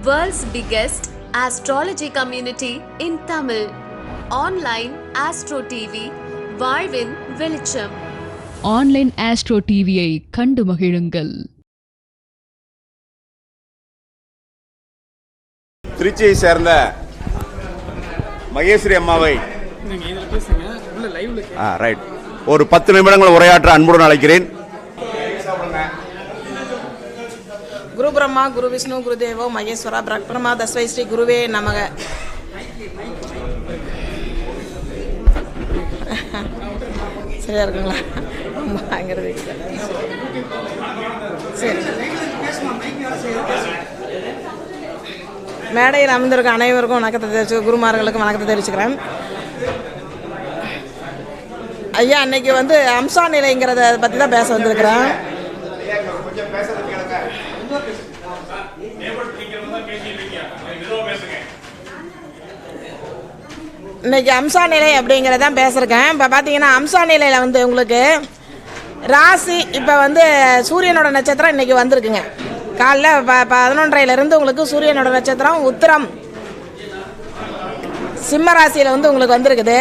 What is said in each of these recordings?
World's biggest astrology community in Tamil. Online Astro TV, வாழ்வின் வெளிச்சம் online astro டிவியை கண்டு மகிழுங்கள். திருச்சியை சேர்ந்த மகேஸ்வரி அம்மாவை. ரைட் ஒரு பத்து நிமிடங்கள் உரையாற்ற அன்புடன் அழைக்கிறேன். குரு குரு விஷ்ணு குரு தேவோ மகேஸ்வரா பிரக்ரமா தஸ்வை ஸ்ரீ குருவே நமக. சரியா இருக்குங்களா? சரி. மேடையில் அமர்ந்திருக்க அனைவருக்கும் வணக்கத்தை தெரிவிச்சு குருமார்களுக்கும் வணக்கத்தை தெரிவிச்சுக்கிறேன். ஐயா அன்னைக்கு வந்து அம்சா நிலைங்கிறத பற்றி தான் பேச வந்திருக்கிறேன். இன்னைக்கு அம்சா நிலை அப்படிங்கிறதான் பேசியிருக்கேன். இப்போ பார்த்தீங்கன்னா அம்சா நிலையில் வந்து உங்களுக்கு ராசி இப்போ வந்து சூரியனோட நட்சத்திரம் இன்னைக்கு வந்திருக்குங்க. காலைல ப பதினொன்றையிலேருந்து உங்களுக்கு சூரியனோட நட்சத்திரம் உத்திரம் சிம்ம ராசியில் வந்து உங்களுக்கு வந்திருக்குது.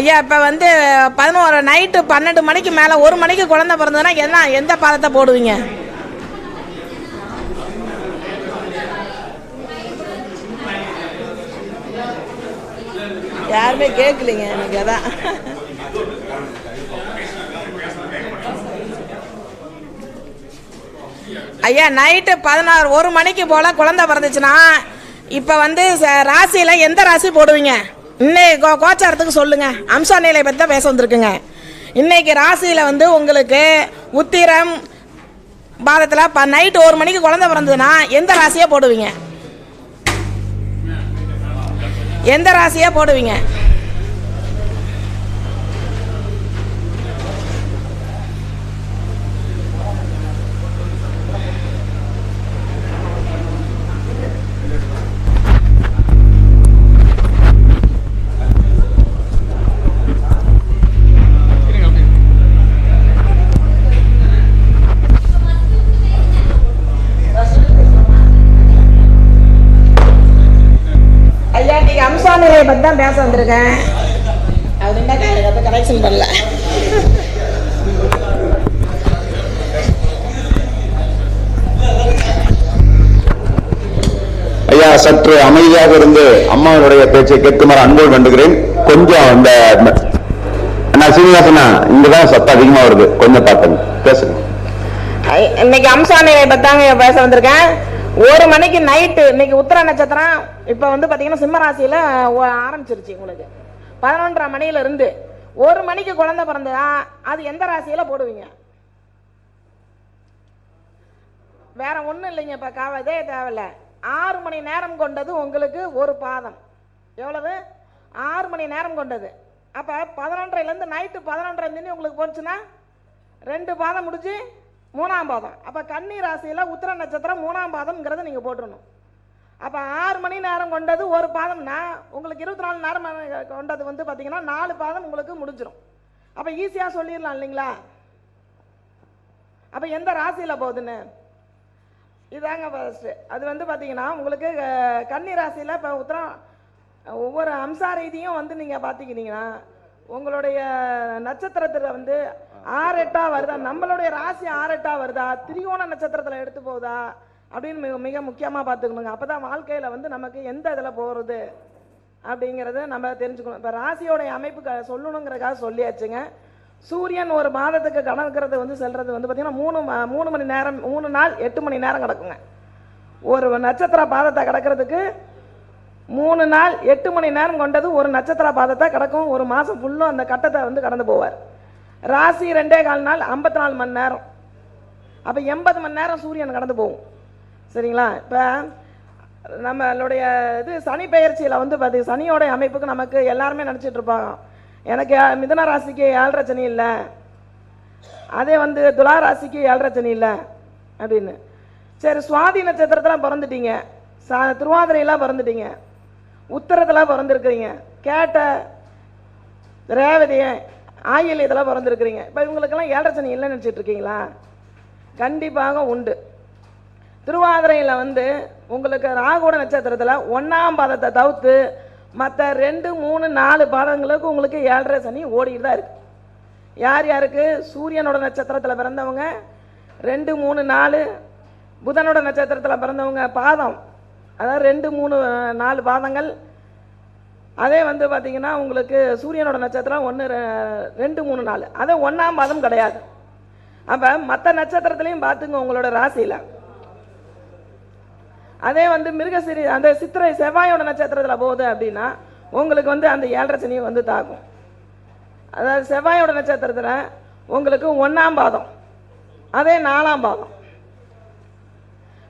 ஐயா இப்போ வந்து பதினோரு நைட்டு பன்னெண்டு மணிக்கு மேலே ஒரு மணிக்கு குழந்தை பிறந்ததுன்னா என்ன எந்த பாதத்தை போடுவீங்க? யாருமே கேட்கலைங்க எனக்கு அதான். ஐயா நைட்டு பதினாறு ஒரு மணிக்கு போல் குழந்த பிறந்துச்சுன்னா இப்போ வந்து ச- எந்த ராசி போடுவீங்க? இன்னைக்கு கோ கோச்சாரத்துக்கு சொல்லுங்க. அம்சா நிலை பற்றி தான் பேச வந்திருக்குங்க. இன்னைக்கு ராசியில் வந்து உங்களுக்கு உத்திரம் பாதத்தில் ப நைட்டு ஒரு மணிக்கு குழந்த பிறந்ததுன்னா எந்த ராசியாக போடுவீங்க? எந்த ராசியாக போடுவீங்க? கனெக்ஷன் பண்ணல ஐயா சற்று அமைதியாக இருந்து அம்மாவுடைய பேச்சை கேட்குமாறு அன்போடு வேண்டுகிறேன். கொஞ்சம் இந்த அண்ணா சீனிவாசனா இங்கதான் சத்தம் அதிகமா வருது. கொஞ்சம் பார்த்துங்க. பேசுங்க. இன்னைக்கு அம்சா நிலையை பற்றி தாங்க பேச வந்திருக்கேன். ஒரு மணிக்கு நைட்டு இன்னைக்கு உத்தர நட்சத்திரம். இப்போ வந்து பார்த்தீங்கன்னா சிம்ம ராசியில் ஆரம்பிச்சிருச்சு உங்களுக்கு. பதினொன்றரை மணியில இருந்து ஒரு மணிக்கு குழந்தை பிறந்ததா? அது எந்த ராசியில் போடுவீங்க? வேற ஒன்றும் இல்லைங்க இப்போ காவ இதே தேவையில்ல. ஆறு மணி நேரம் கொண்டது உங்களுக்கு ஒரு பாதம். எவ்வளவு? ஆறு மணி நேரம் கொண்டது. அப்போ பதினொன்றரைலேருந்து நைட்டு பதினொன்றரை மணி உங்களுக்கு போச்சுன்னா ரெண்டு பாதம் முடிஞ்சு மூணாம் பாதம். அப்போ கன்னி ராசியில் உத்திர நட்சத்திரம் மூணாம் பாதம்ங்கிறத நீங்கள் போட்டுடணும் அப்போ ஆறு மணி நேரம் கொண்டது ஒரு பாதம்னா உங்களுக்கு இருபத்தி நாலு நேரம் கொண்டது வந்து பார்த்தீங்கன்னா நாலு பாதம் உங்களுக்கு முடிஞ்சிடும் அப்போ ஈஸியாக சொல்லிடலாம் இல்லைங்களா? அப்போ எந்த ராசியில் போகுதுன்னு? இதாங்க ஃபர்ஸ்ட்டு அது வந்து பார்த்தீங்கன்னா உங்களுக்கு கன்னி ராசியில் இப்போ உத்தரம் ஒவ்வொரு அம்சா ரீதியும் வந்து நீங்கள் பார்த்துக்கிட்டீங்கன்னா உங்களுடைய நட்சத்திரத்தில் வந்து ஆறு எட்டா வருதா? நம்மளுடைய ராசி ஆறு எட்டா வருதா? திரிகோண நட்சத்திரத்தில் எடுத்து போகுதா? அப்படின்னு மிக மிக முக்கியமாக பார்த்துக்கணுங்க. அப்போ தான் வாழ்க்கையில் வந்து நமக்கு எந்த இதில் போகிறது அப்படிங்கிறத நம்ம தெரிஞ்சுக்கணும். இப்போ ராசியோடைய அமைப்பு க- சொல்லியாச்சுங்க. சூரியன் ஒரு மாதத்துக்கு கணக்கிறது வந்து செல்கிறது வந்து பார்த்திங்கன்னா மூணு மூணு மணி நேரம் மூணு நாள் எட்டு மணி நேரம் கிடக்குங்க. ஒரு நட்சத்திர பாதத்தை கிடக்கிறதுக்கு மூணு நாள் எட்டு மணி நேரம் கொண்டது ஒரு நட்சத்திர பாதத்தை கிடக்கும். ஒரு மாதம் ஃபுல்லும் அந்த கட்டத்தை வந்து கடந்து போவார். ராசி ரெண்டே கால் நாள் ஐம்பத்தி நாலு மணி நேரம். அப்போ எண்பது மணி நேரம் சூரியன் கடந்து போகும். சரிங்களா? இப்போ நம்மளுடைய இது சனி பெயர்ச்சியில் வந்து பார்த்து சனியோடைய அமைப்புக்கு நமக்கு எல்லாருமே நினச்சிட்டு இருப்பாங்க. எனக்கு மிதன ராசிக்கு ஏழரை சனி இல்லை. அதே வந்து துலா ராசிக்கு ஏழரை சனி இல்லை அப்படின்னு. சரி சுவாதி நட்சத்திரத்தில் பிறந்துட்டீங்க. சா திருவாதிரையெல்லாம் பிறந்துட்டீங்க. உத்தரத்தில் பிறந்திருக்கிறீங்க. கேட்ட ரேவதியை ஆயில் இதெல்லாம் பிறந்திருக்கிறீங்க. இப்போ இவங்களுக்கெல்லாம் ஏழரை சனி இல்லைன்னு நினச்சிட்டு இருக்கீங்களா? கண்டிப்பாக உண்டு. திருவாதிரையில் வந்து உங்களுக்கு ராகுட நட்சத்திரத்தில் ஒன்றாம் பாதத்தை தவிர்த்து மற்ற ரெண்டு மூணு நாலு பாதங்களுக்கு உங்களுக்கு ஏழரை சனி ஓடிட்டு தான் இருக்குது யார் யாருக்கு? சூரியனோட நட்சத்திரத்தில் பிறந்தவங்க. ரெண்டு மூணு நாலு. புதனோட நட்சத்திரத்தில் பிறந்தவங்க பாதம். அதாவது ரெண்டு மூணு நாலு பாதங்கள். அதே வந்து பார்த்திங்கன்னா உங்களுக்கு சூரியனோட நட்சத்திரம் ஒன்று ரெண்டு மூணு நாலு. அது ஒன்றாம் பாதம் கிடையாது. அப்போ மற்ற நட்சத்திரத்துலேயும் பார்த்துங்க உங்களோட ராசியில். அதே வந்து மிருகசிரி அந்த சித்திரை செவ்வாயோட நட்சத்திரத்தில் போகுது அப்படின்னா உங்களுக்கு வந்து அந்த ஏழரை சனியை வந்து தாக்கும். அதாவது செவ்வாயோட நட்சத்திரத்தில் உங்களுக்கு ஒன்றாம் பாதம் அதே நாலாம் பாதம்.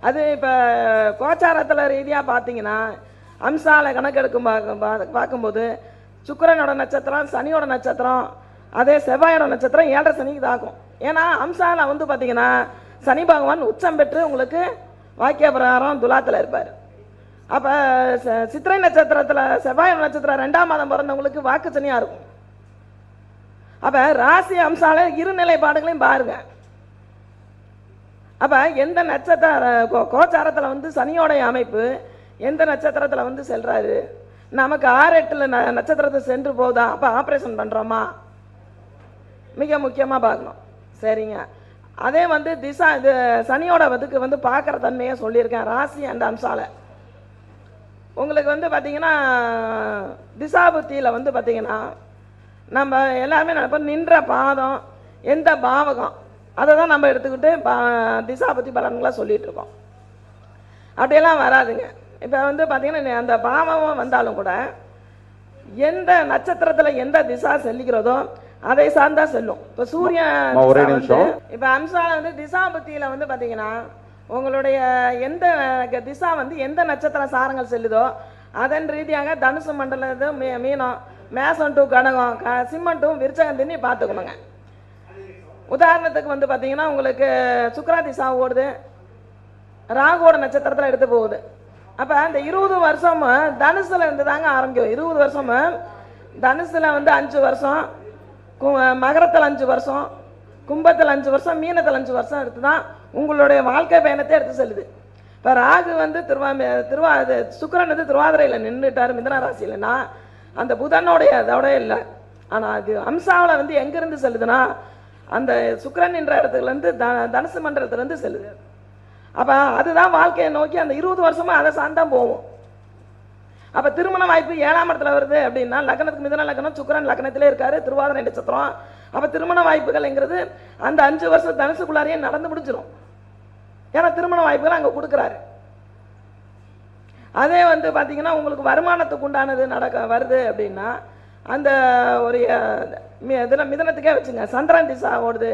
அது இப்போ கோச்சாரத்தில் ரீதியாக பார்த்தீங்கன்னா அம்சால கணக்கெடுக்கும் பார்க்கும் பா- பார்க்கும்போது சுக்கரனோட நட்சத்திரம் சனியோட நட்சத்திரம் அதே செவ்வாயோட நட்சத்திரம் ஏழரை சனிக்கு தாக்கும். ஏன்னா அம்சால வந்து பார்த்தீங்கன்னா சனி பகவான் உச்சம் பெற்று உங்களுக்கு வாக்கிய பிரகாரம் துலாத்தில் இருப்பார். அப்போ சித்திரை நட்சத்திரத்தில் செவ்வாய் நட்சத்திரம் ரெண்டாம் மாதம் பிறந்தவங்களுக்கு வாக்கு சனியாக இருக்கும் அப்போ ராசி அம்சால இரு நிலைப்பாடுகளையும் பாருங்க. அப்போ எந்த நட்சத்திர கோ- கோச்சாரத்தில் வந்து சனியோடைய அமைப்பு எந்த நட்சத்திரத்தில் வந்து செல்கிறாரு நமக்கு ஆறு எட்டில் ந நட்சத்திரத்தை சென்று போகுதா அப்போ ஆப்ரேஷன் பண்ணுறோமா மிக முக்கியமாக பார்க்கணும். சரிங்க. அதே வந்து திசா இது சனியோட இதுக்கு வந்து பார்க்குற தன்மையை சொல்லியிருக்கேன் ராசி அந்த அம்சால. உங்களுக்கு வந்து பார்த்தீங்கன்னா திசாபுத்தியில் வந்து பார்த்தீங்கன்னா நம்ம எல்லாருமே நினைப்போம் நின்ற பாதம் எந்த பாவகம் அதை தான் நம்ம எடுத்துக்கிட்டு பா திசாபுத்தி பலன்களாக சொல்லிகிட்ருக்கோம் இருக்கோம். அப்படியெல்லாம் வராதுங்க. இப்போ வந்து பார்த்தீங்கன்னா அந்த பாவம் வந்தாலும் கூட எந்த நட்சத்திரத்தில் எந்த திசா செல்லுகிறதோ அதை சார்ந்தா செல்லும். இப்போ சூரியன் ஒரே நிமிஷம். இப்போ அம்சால வந்து திசாபுத்தியில் வந்து பார்த்தீங்கன்னா உங்களுடைய எந்த திசா வந்து எந்த நட்சத்திர சாரங்கள் செல்லுதோ அதன் ரீதியாக தனுசு மண்டலம் மீ மீனம் மேசம் டு கடகம் க சிம்மம் டு விருச்சகம் தின்னி பார்த்துக்கணுங்க. உதாரணத்துக்கு வந்து பார்த்தீங்கன்னா உங்களுக்கு சுக்ரா திசா ஓடுது. ராகுவோட நட்சத்திரத்தில் எடுத்து போகுது. அப்போ அந்த இருபது வருஷம் தனுசுல இருந்து தாங்க ஆரம்பிக்கும். இருபது வருஷம் தனுசுல வந்து அஞ்சு வருஷம் மகரத்தில் அஞ்சு வருஷம் கும்பத்தில் அஞ்சு வருஷம் மீனத்தில் அஞ்சு வருஷம் எடுத்து தான் உங்களுடைய வாழ்க்கை பயணத்தை எடுத்து செல்லுது. இப்போ ராகு வந்து திருவா திருவா அது சுக்கிரன் வந்து திருவாதிரையில் நின்றுட்டார் மிதன ராசியிலனா அந்த புதனோடைய அதோட இல்லை. ஆனால் அது அம்சாவில் வந்து எங்கேருந்து செல்லுதுன்னா அந்த சுக்கரன் என்ற இடத்துலேருந்து த தனுசு மண்டலத்துலேருந்து செல்லுது. அப்போ அதுதான் வாழ்க்கையை நோக்கி அந்த இருபது வருஷமும் அதை சார்ந்தான் போகும். அப்போ திருமண வாய்ப்பு ஏழாம் இடத்துல வருது அப்படின்னா லக்னத்துக்கு மிதன லக்னம் சுக்கிரன் லக்னத்திலே இருக்காரு திருவாதிரை நட்சத்திரம் அப்போ திருமண வாய்ப்புகள்ங்கிறது அந்த அஞ்சு வருஷம் தனுசுக்குள்ளாரையே நடந்து முடிஞ்சிடும் ஏன்னா திருமண வாய்ப்புகள் அங்கே கொடுக்குறாரு. அதே வந்து பார்த்தீங்கன்னா உங்களுக்கு வருமானத்துக்கு உண்டானது நடக்க வருது அப்படின்னா அந்த ஒரு இதில் மிதனத்துக்கே வச்சுங்க. சந்திரன் திசா ஓடுது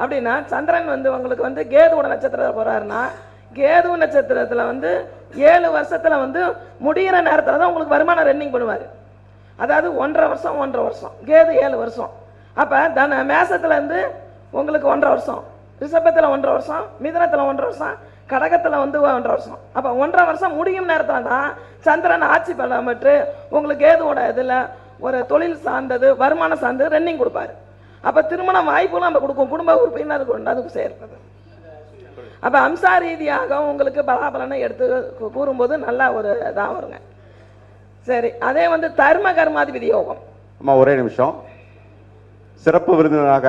அப்படின்னா சந்திரன் வந்து உங்களுக்கு வந்து கேதுவோட நட்சத்திரத்தில் போகிறாருன்னா கேது நட்சத்திரத்தில் வந்து ஏழு வருஷத்தில் வந்து முடிகிற நேரத்தில் தான் உங்களுக்கு வருமானம் ரன்னிங் பண்ணுவார். அதாவது ஒன்றரை வருஷம் ஒன்றரை வருஷம். கேது ஏழு வருஷம். அப்போ தன மேசத்துலேருந்து உங்களுக்கு ஒன்றரை வருஷம். ரிஷபத்தில் ஒன்றரை வருஷம் மிதனத்தில் ஒன்றரை வருஷம் கடகத்தில் வந்து ஒன்றரை வருஷம். அப்போ ஒன்றரை வருஷம் முடியும் நேரத்தில் தான் சந்திரன் ஆட்சி பலம் உங்களுக்கு கேதுவோட இதில் ஒரு தொழில் சார்ந்தது வருமானம் சார்ந்தது ரன்னிங் கொடுப்பாரு. அப்போ திருமணம் வாய்ப்பும் நம்ம கொடுக்கும். குடும்ப உறுப்பினருக்கு கொண்டாந்து சேர்ப்பது. அப்போ அம்சா ரீதியாக உங்களுக்கு பலாபலனை எடுத்து கூறும்போது நல்லா ஒரு இதாக வருங்க. சரி அதே வந்து தர்ம கர்மாதிபதி யோகம். அம்மா ஒரே நிமிஷம். சிறப்பு விருந்தினராக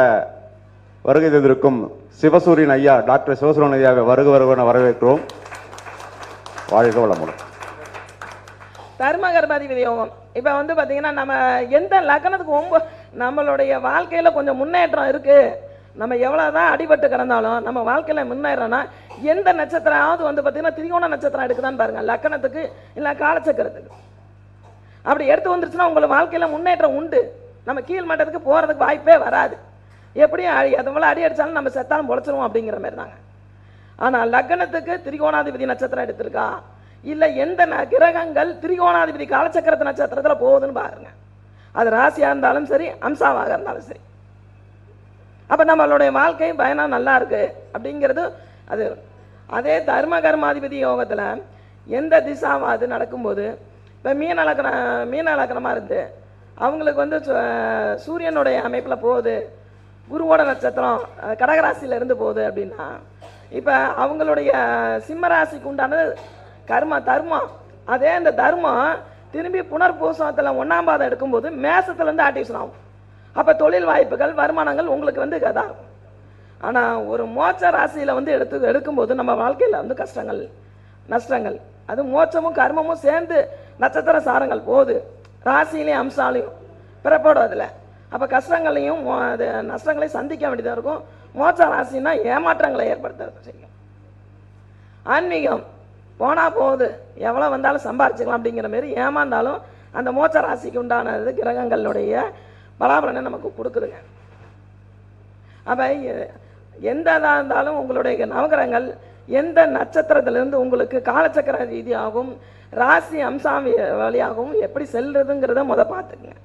வருகை தந்திருக்கும் சிவசூரியன் ஐயா டாக்டர் சிவசூரியன் ஐயாவை வருக வருவன வரவேற்கிறோம். வாழ்க வளமுடன். தர்ம கர்மாதிபதி யோகம். இப்போ வந்து பார்த்தீங்கன்னா நம்ம எந்த லக்னத்துக்கு ஒம்ப நம்மளுடைய வாழ்க்கையில் கொஞ்சம் முன்னேற்றம் இருக்குது நம்ம எவ்வளோ தான் அடிபட்டு கிடந்தாலும் நம்ம வாழ்க்கையில் முன்னேறோன்னா எந்த நட்சத்திரமாவது வந்து பார்த்தீங்கன்னா திரிகோண நட்சத்திரம் எடுக்குதான்னு பாருங்க. லக்கணத்துக்கு இல்லை காலச்சக்கரத்துக்கு. அப்படி எடுத்து வந்துருச்சுன்னா உங்களை வாழ்க்கையில் முன்னேற்றம் உண்டு. நம்ம கீழ் மட்டத்துக்கு போகிறதுக்கு வாய்ப்பே வராது. எப்படியும் அடி அது போல அடி அடித்தாலும் நம்ம செத்தாலும் பொழைச்சிருவோம் அப்படிங்கிற மாதிரி தாங்க. ஆனால் லக்னத்துக்கு திரிகோணாதிபதி நட்சத்திரம் எடுத்திருக்கா? இல்லை எந்த ந- கிரகங்கள் திரிகோணாதிபதி காலச்சக்கரத்து நட்சத்திரத்தில் போகுதுன்னு பாருங்க. அது ராசியாக இருந்தாலும் சரி அம்சாவாக இருந்தாலும் சரி. அப்போ நம்மளுடைய வாழ்க்கை பயணம் நல்லா இருக்கு. அப்படிங்கிறது அது. அதே தர்ம கர்மாதிபதி யோகத்தில் எந்த திசாவாது நடக்கும்போது இப்போ மீன லக்கண மீன லக்கணமாக இருந்து அவங்களுக்கு வந்து சு- சூரியனுடைய அமைப்பில் போகுது. குருவோட நட்சத்திரம் கடகராசியிலேருந்து இருந்து போகுது அப்படின்னா இப்போ அவங்களுடைய சிம்மராசிக்கு உண்டானது கர்ம தர்மம். அதே இந்த தர்மம் திரும்பி புனர்பூசத்தில் ஒன்றாம் பாதம் எடுக்கும்போது மேசத்துலேருந்து ஆக்டிவேஷன் ஆகும். அப்போ தொழில் வாய்ப்புகள் வருமானங்கள் உங்களுக்கு வந்து இதாக இருக்கும் ஆனால் ஒரு மோட்ச ராசியில் வந்து எடுத்து எடுக்கும்போது நம்ம வாழ்க்கையில் வந்து கஷ்டங்கள் நஷ்டங்கள். அது மோட்சமும் கர்மமும் சேர்ந்து நட்சத்திர சாரங்கள் போகுது. ராசியிலையும் அம்சாலையும் பிறப்படும் அதில். அப்போ கஷ்டங்களையும் அது நஷ்டங்களையும் சந்திக்க வேண்டியதாக இருக்கும். மோட்ச ராசினா ஏமாற்றங்களை ஏற்படுத்த செய்யும். ஆன்மீகம் போனால் போகுது. எவ்வளோ வந்தாலும் சம்பாரிச்சுக்கலாம் அப்படிங்கிற மாரி ஏமாந்தாலும் அந்த மோட்ச ராசிக்கு உண்டானது கிரகங்களுடைய பலாபலனை நமக்கு கொடுக்குதுங்க. அப்போ எந்த இதாக இருந்தாலும் உங்களுடைய நவகிரகங்கள் எந்த நட்சத்திரத்திலிருந்து உங்களுக்கு காலச்சக்கர ரீதியாகவும் ராசி அம்சம் வழியாகவும் எப்படி செல்றதுங்கிறத முத பார்த்துக்குங்க.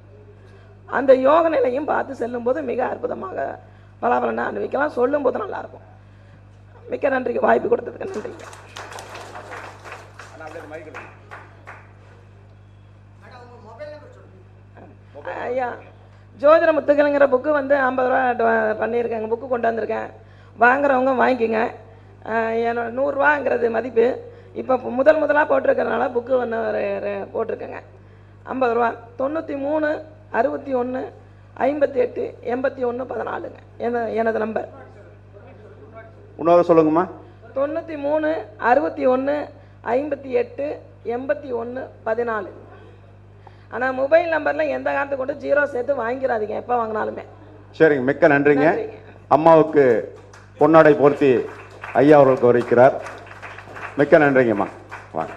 அந்த யோக நிலையும் பார்த்து செல்லும்போது மிக அற்புதமாக பலாபலனை அனுபவிக்கலாம். சொல்லும்போது நல்லாயிருக்கும். மிக்க நன்றிக்கு வாய்ப்பு கொடுத்ததுக்கு நன்றிங்க ஐயா ஜோதிட முத்துக்கள்ங்கிற புக்கு வந்து ஐம்பது ரூபா பண்ணியிருக்கேங்க. புக்கு கொண்டு வந்திருக்கேன். வாங்குறவங்க வாங்கிக்கோங்க. என்னோட நூறுரூவாங்கிறது மதிப்பு. இப்போ முதல் முதலாக போட்டிருக்கறனால புக்கு ஒன்று போட்டிருக்கேங்க. ஐம்பது ரூபா. தொண்ணூற்றி மூணு அறுபத்தி ஒன்று ஐம்பத்தி எட்டு எண்பத்தி ஒன்று பதினாலுங்க. என எனது நம்பர். இன்னொரு சொல்லுங்கம்மா. தொண்ணூற்றி மூணு அறுபத்தி ஒன்று ஐம்பத்தி எட்டு எண்பத்தி ஒன்று பதினாலு. ஆனால் மொபைல் நம்பரில் எந்த காலத்தை கொண்டு ஜீரோ சேர்த்து வாங்கிடாதீங்க எப்போ வாங்கினாலுமே. சரிங்க மிக்க நன்றிங்க. அம்மாவுக்கு பொன்னாடை போர்த்தி ஐயா அவர்களுக்கு வருகிறார் மிக்க நன்றிங்கம்மா. வாங்க.